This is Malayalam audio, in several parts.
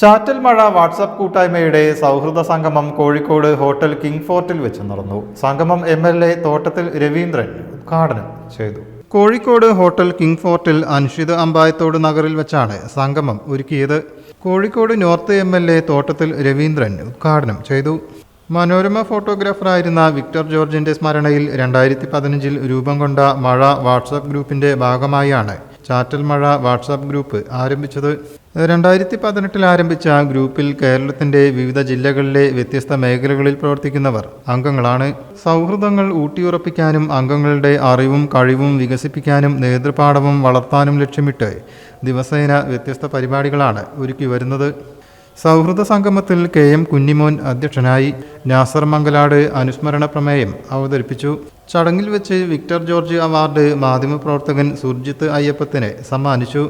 ചാറ്റൽ മഴ വാട്സപ്പ് കൂട്ടായ്മയുടെ സൗഹൃദ സംഗമം കോഴിക്കോട് ഹോട്ടൽ കിങ് ഫോർട്ടിൽ വെച്ച് നടന്നു. സംഗമം M L A Thottathil Raveendran ഉദ്ഘാടനം ചെയ്തു. കോഴിക്കോട് ഹോട്ടൽ കിങ് ഫോർട്ടിൽ അൻഷിദ് അമ്പായത്തോട് നഗറിൽ വെച്ചാണ് സംഗമം ഒരുക്കിയത്. Kozhikode north M L A Thottathil Raveendran ഉദ്ഘാടനം ചെയ്തു. മനോരമ ഫോട്ടോഗ്രാഫറായിരുന്ന വിക്ടർ ജോർജിന്റെ സ്മരണയിൽ രണ്ടായിരത്തി പതിനഞ്ചിൽ രൂപം കൊണ്ട മഴ വാട്സാപ്പ് ഗ്രൂപ്പിന്റെ ഭാഗമായാണ് ചാറ്റൽ മഴ വാട്സാപ്പ് ഗ്രൂപ്പ് ആരംഭിച്ചത്. രണ്ടായിരത്തി പതിനെട്ടിൽ ആരംഭിച്ച ഗ്രൂപ്പിൽ കേരളത്തിന്റെ വിവിധ ജില്ലകളിലെ വ്യത്യസ്ത മേഖലകളിൽ പ്രവർത്തിക്കുന്നവർ അംഗങ്ങളാണ്. സൗഹൃദങ്ങൾ ഊട്ടിയുറപ്പിക്കാനും അംഗങ്ങളുടെ അറിവും കഴിവും വികസിപ്പിക്കാനും നേതൃപാഠവും വളർത്താനും ലക്ഷ്യമിട്ട് ദിവസേന വ്യത്യസ്ത പരിപാടികളാണ് ഒരുക്കി വരുന്നത്. സൗഹൃദ സംഗമത്തിൽ കെ എം കുഞ്ഞിമോൻ അധ്യക്ഷനായി നാസർ മംഗലാട് അനുസ്മരണ പ്രമേയം അവതരിപ്പിച്ചു. ചടങ്ങിൽ വെച്ച് വിക്ടർ ജോർജ് അവാർഡ് മാധ്യമപ്രവർത്തകൻ സുർജിത്ത് അയ്യപ്പത്തിന് സമ്മാനിച്ചു.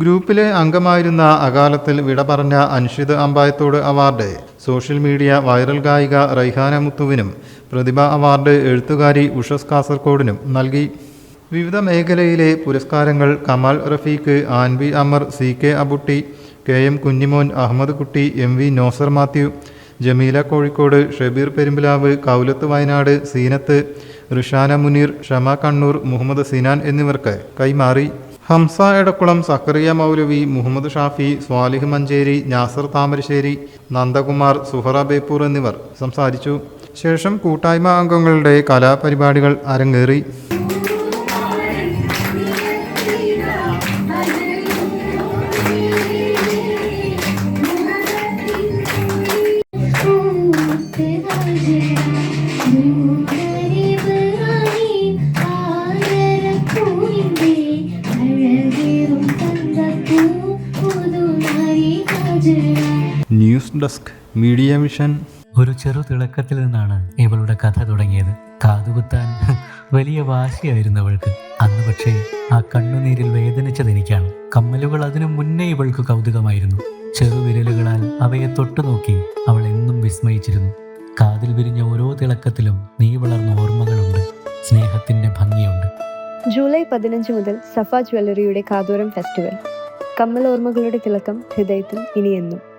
ഗ്രൂപ്പിലെ അംഗമായിരുന്ന അകാലത്തിൽ വിട പറഞ്ഞ Anshid Ambayathode award social media viral ഗായിക റൈഹാന മുത്തുവിനും പ്രതിഭ അവാർഡ് എഴുത്തുകാരി ഉഷസ് കാസർകോടിനും നൽകി. വിവിധ മേഖലയിലെ പുരസ്കാരങ്ങൾ Kamal Rafeeq Anvi Amar C K Abutty K M Kunhimon Ahammed Kutty M V Nosar Mathew Jameela Kozhikode Shabeer Perumpilavu Kaulath Wayanad Seenath Rushana Muneer Shama Kannur Muhammed Sinan എന്നിവർക്ക് കൈമാറി. ഹംസ എടക്കുളം സക്കറിയ മൗലവി മുഹമ്മദ് ഷാഫി സ്വാലിഹ് മഞ്ചേരി നാസർ താമരശ്ശേരി നന്ദകുമാർ സുഹറ ബേപ്പൂർ എന്നിവർ സംസാരിച്ചു. ശേഷം കൂട്ടായ്മ അംഗങ്ങളുടെ കലാപരിപാടികൾ അരങ്ങേറി. News desk media mission. ഒരു ചെറു തിളക്കത്തിൽ നിന്നാണ് ഇവളുടെ കഥ തുടങ്ങിയത്. കാതുകുത്താൻ വലിയ വാശിയായിരുന്നു അവൾക്ക് അന്ന് പക്ഷേ ആ കണ്ണുനീരിൽ വേദനിച്ചത് എനിക്കാണ്. കമ്മലുകൾ അതിനു മുന്നേ ഇവൾക്ക് കൗതുകമായിരുന്നു. ചെറുവിരലുകളാൽ അവയെ തൊട്ടുനോക്കി അവൾ എന്നും വിസ്മയിച്ചിരുന്നു. കാതിൽ വിരിഞ്ഞ ഓരോ തിളക്കത്തിലും നീ വളർന്ന ഓർമ്മകളുണ്ട്. സ്നേഹത്തിന്റെ ഭംഗിയുണ്ട്. ജൂലൈ പതിനഞ്ച് മുതൽ സഫ ജ്വല്ലറിയുടെ കാതോരം ഫെസ്റ്റിവൽ. കമ്മൽ ഓർമ്മകളുടെ തിളക്കം ഹൃദയത്തിൽ ഇനിയെന്നും.